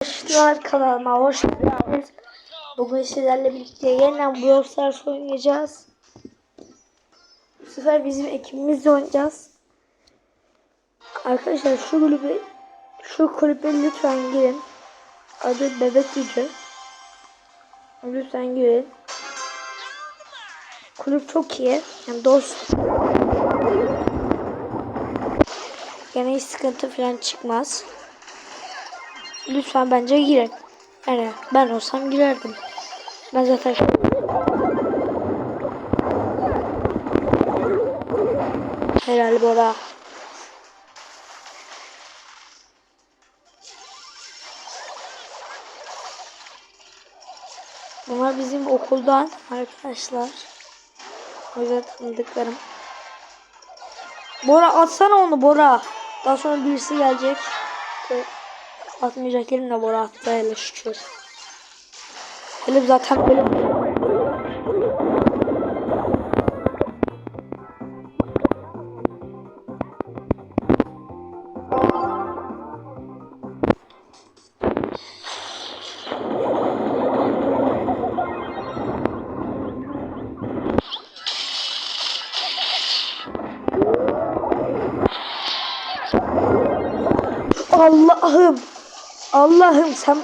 Arkadaşlar kanalıma hoş geldiniz. Bugün sizlerle birlikte yeniden Brawl Stars oynayacağız. Bu sefer bizim ekibimizle oynayacağız. Arkadaşlar şu kulübe şu kulübe lütfen girin. Adı Bebek Gücü. Lütfen girin. Kulüp çok iyi. Yani dost. Gene hiç sıkıntı falan çıkmaz. Lütfen bence girin. Yani ben olsam girerdim. Ben zaten Helal Bora. Bunlar bizim okuldan arkadaşlar. O yüzden tanıdıklarım. Bora atsana onu Bora. Daha sonra birisi gelecek. Ve Atmayacak elimle Bora attı hele şükür. Elim zaten böyle Allah'ım. Allah'ım sen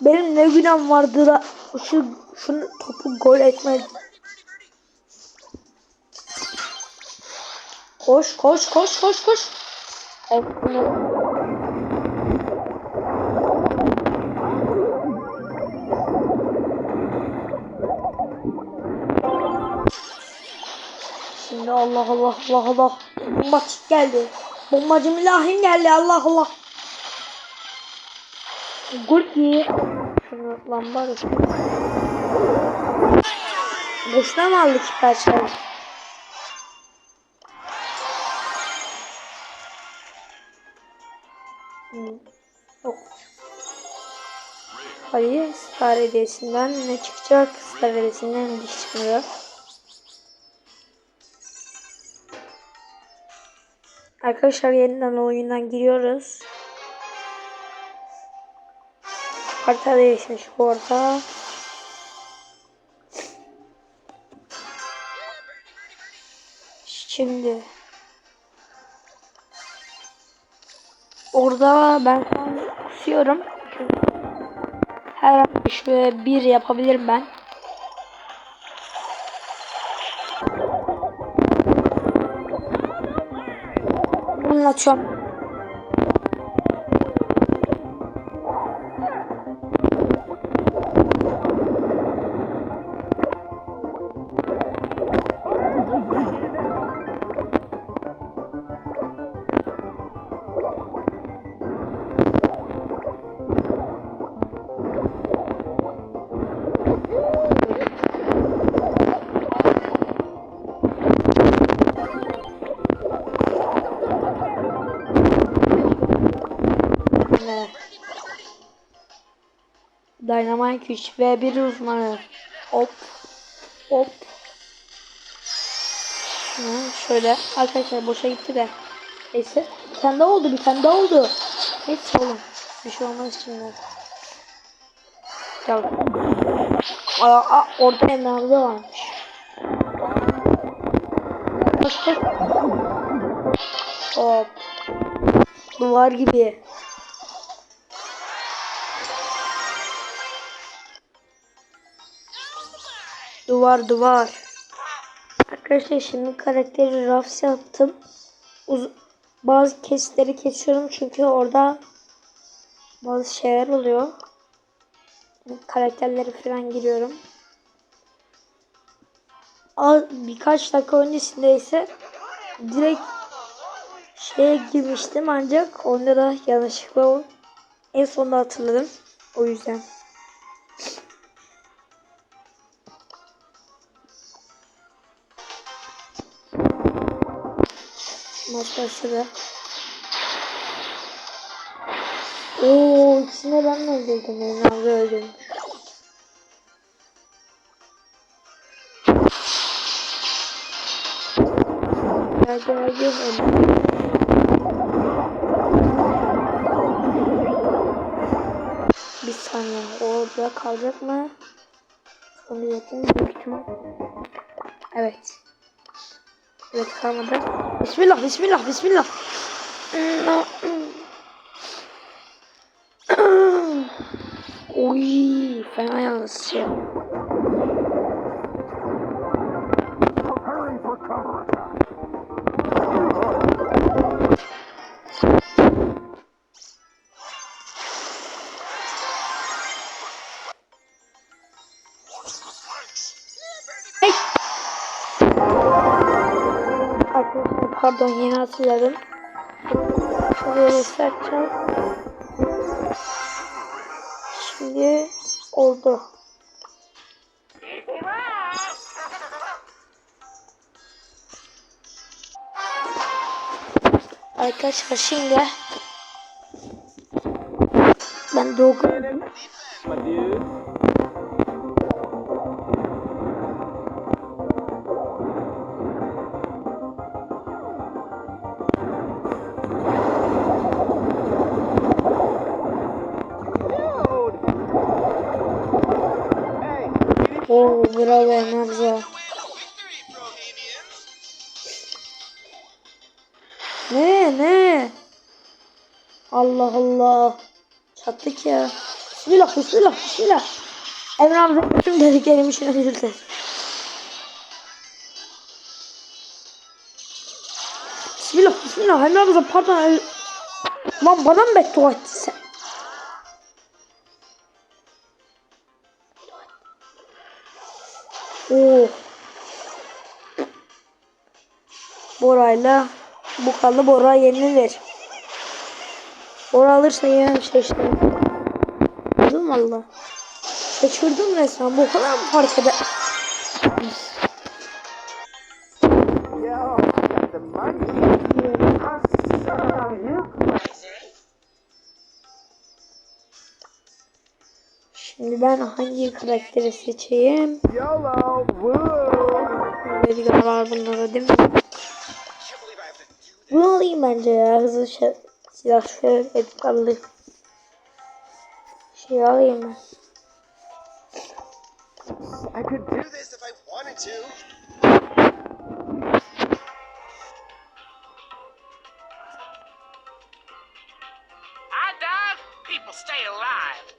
benim ne günahım vardı da şu şunu topu gol etmedin. Koş koş koş koş koş. Evet, Şimdi Allah Allah Allah Allah. Bombacık geldi. Bombacı milahim geldi Allah Allah. Gurki. Şunu var ya. Boşuna mı aldık hiper. Yok. Hayır, Star hediyesinden ne çıkacak? Star hediyesinden bir şey çıkmıyor. Arkadaşlar yeniden oyundan giriyoruz. Harita değişmiş bu arada. Şimdi orada ben şu kusuyorum. Her an şöyle bir yapabilirim ben. Anlatıyorum. Ne? Dynamite 3 ve bir uzmanı. Hop. Hop. Şunu şöyle. Arkadaşlar boşa gitti de. Neyse. Bir tane daha oldu. Bir tane daha oldu. Neyse oğlum. Bir şey olmaz şimdi. Gel. Aa, aa, orada Emre varmış. Koş koş. Hop. Duvar gibi. Duvar duvar. Arkadaşlar şimdi karakteri Rafs yaptım. Uz bazı kesitleri kesiyorum çünkü orada bazı şeyler oluyor. Karakterleri falan giriyorum. Az, birkaç dakika öncesinde ise direkt şeye girmiştim ancak onda da yanlışlıkla en sonunda hatırladım. O yüzden. Maç başladı. Oo ikisini ben mi öldürdüm? Ben abi öldürmüş. Gel gel. öldüm. Bir saniye. O orada kalacak mı? Son diyecektim. Büyük. Evet. Evet kalmadı. Bismillah, bismillah, bismillah. Oy, fena yalnız şey. Pardon yeni hatırladım. Sertçem. Şimdi oldu. Arkadaşlar şimdi ben Doğu Oo bravo Hamza. Ne ne? Allah Allah. Çattık ya. Bismillah bismillah bismillah. Emre amca tüm dediklerim için özür dilerim. Bismillah bismillah. Emre amca pardon. Lan bana mı beddua ettin sen? Oo. Bora'yla bu kaldı. Bora yenilir. Bora alırsa şey işte. Anladın mı valla? Şaşırdım resmen. Bu kadar mı fark eder? money. Şimdi ben hangi karakteri seçeyim? Rüzgar var bunlara değil mi? Bunu alayım bence ya. Hızlı şey, silah şöyle edip alayım. Şey alayım ben. I could do do this if I wanted to. I dive, people stay alive.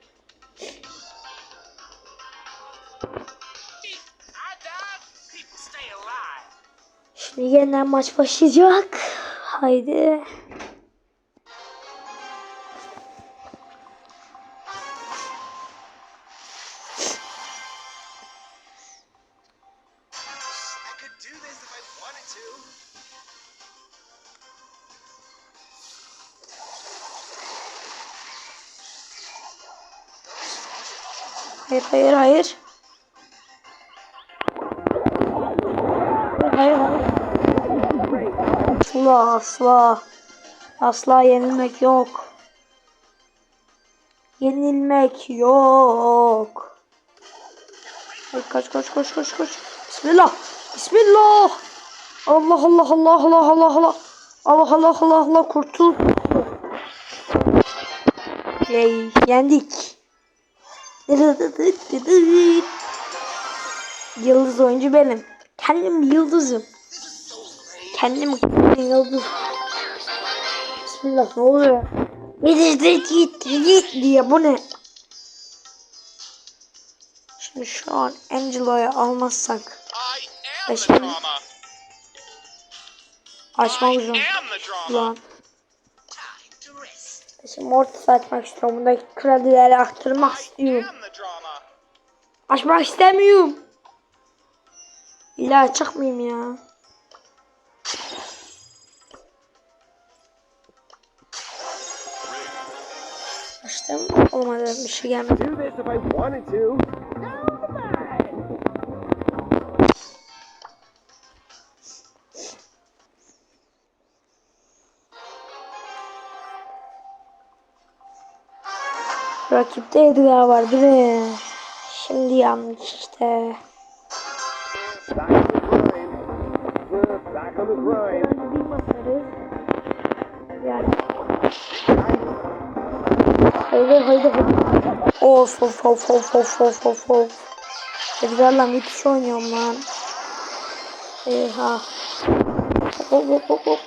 Şimdi yeniden maç başlayacak. Haydi. Hayır hayır. Hayır Asla asla. Asla yenilmek yok. Yenilmek yok. Hayır, kaç kaç kaç kaç kaç. Bismillah. Bismillah. Allah Allah Allah Allah Allah Allah. Allah Allah Allah Allah kurtul. Yay, yendik. Yıldız oyuncu benim. Kendim yıldızım. Kendim yıldız. Bismillah ne oluyor? Git git git git diye bu ne? Şimdi şu an Angelo'yu almazsak the şimdi drama. Ulan. Şimdi Mortis açmak istiyorum. Bundaki kredileri arttırmak istiyorum. Açmak istemiyorum. İlla mıyım ya? Olmadı. Bir şey gelmedi. Rakipte Edgar var değil mi? Şimdi yanlış işte. Back Haydi haydi haydi. Of of of of of of of of. Edgar'la müthiş oynuyorum lan. Eyvah. Hop hop hop hop.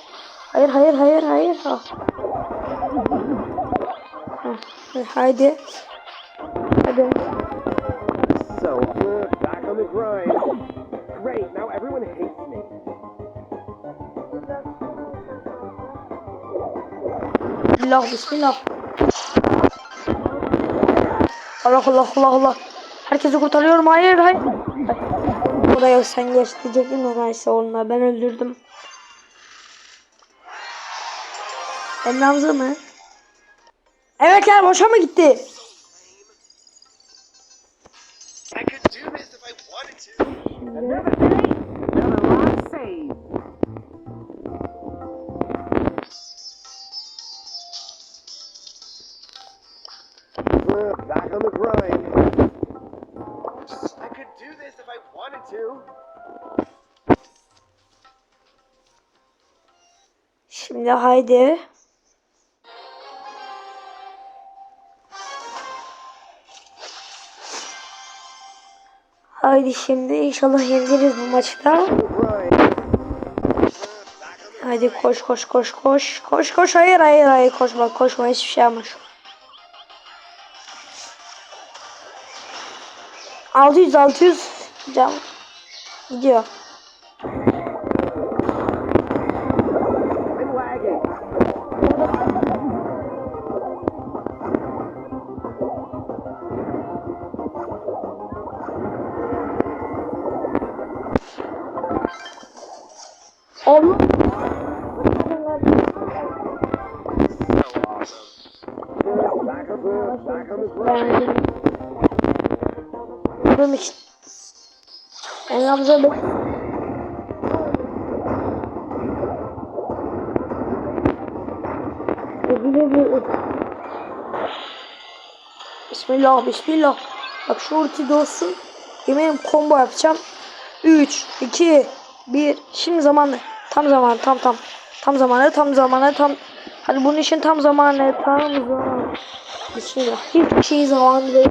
Hayır hayır hayır hayır. Ha. Heh, Haydi. Hadi. So, uh, back on the grind. Great, now everyone hates me. Bismillah bismillah. Allah Allah Allah Allah. Herkesi kurtarıyorum. Hayır hayır. hayır. Buraya sen geç diyecektim de neyse onunla ben öldürdüm. Emre mı? Evet yani boşa mı gitti? Back on the grind. I could do this if I wanted to. Şimdi haydi. Haydi şimdi inşallah yeniliriz bu maçta. Haydi koş koş koş koş. Koş koş hayır hayır hayır koşma koşma hiçbir şey yapma 600 600 cam gidiyor. En Hamza bek. Bismillah bismillah. Bak şu ulti de olsun. Yemeğim combo yapacağım. 3, 2, 1. Şimdi zamanı. Tam zamanı tam tam. Tam zamanı tam zamanı tam. Hadi bunun için tam zamanı tam zamanı. Bismillah. Hiçbir şey zamanı değil.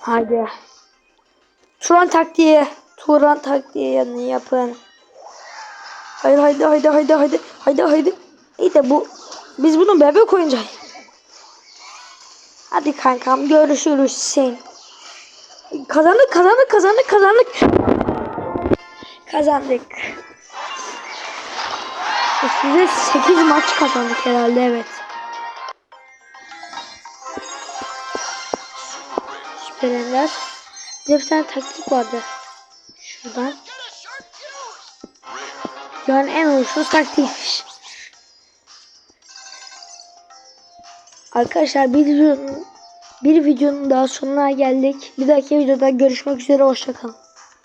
Hadi. Turan taktiği. Turan taktiği yani yapın. Haydi haydi haydi haydi haydi. Haydi haydi. İyi de bu. Biz bunu bebek oyuncağı. Hadi kankam görüşürüz sen. Kazandık kazandık kazandık kazandık. Kazandık. Size 8 maç kazandık herhalde evet. Şüphelenler. Bir de bir tane taktik vardı. Şuradan. Yani en uysuz taktikmiş. Arkadaşlar bir videonun bir videonun daha sonuna geldik. Bir dahaki videoda görüşmek üzere. Hoşçakalın.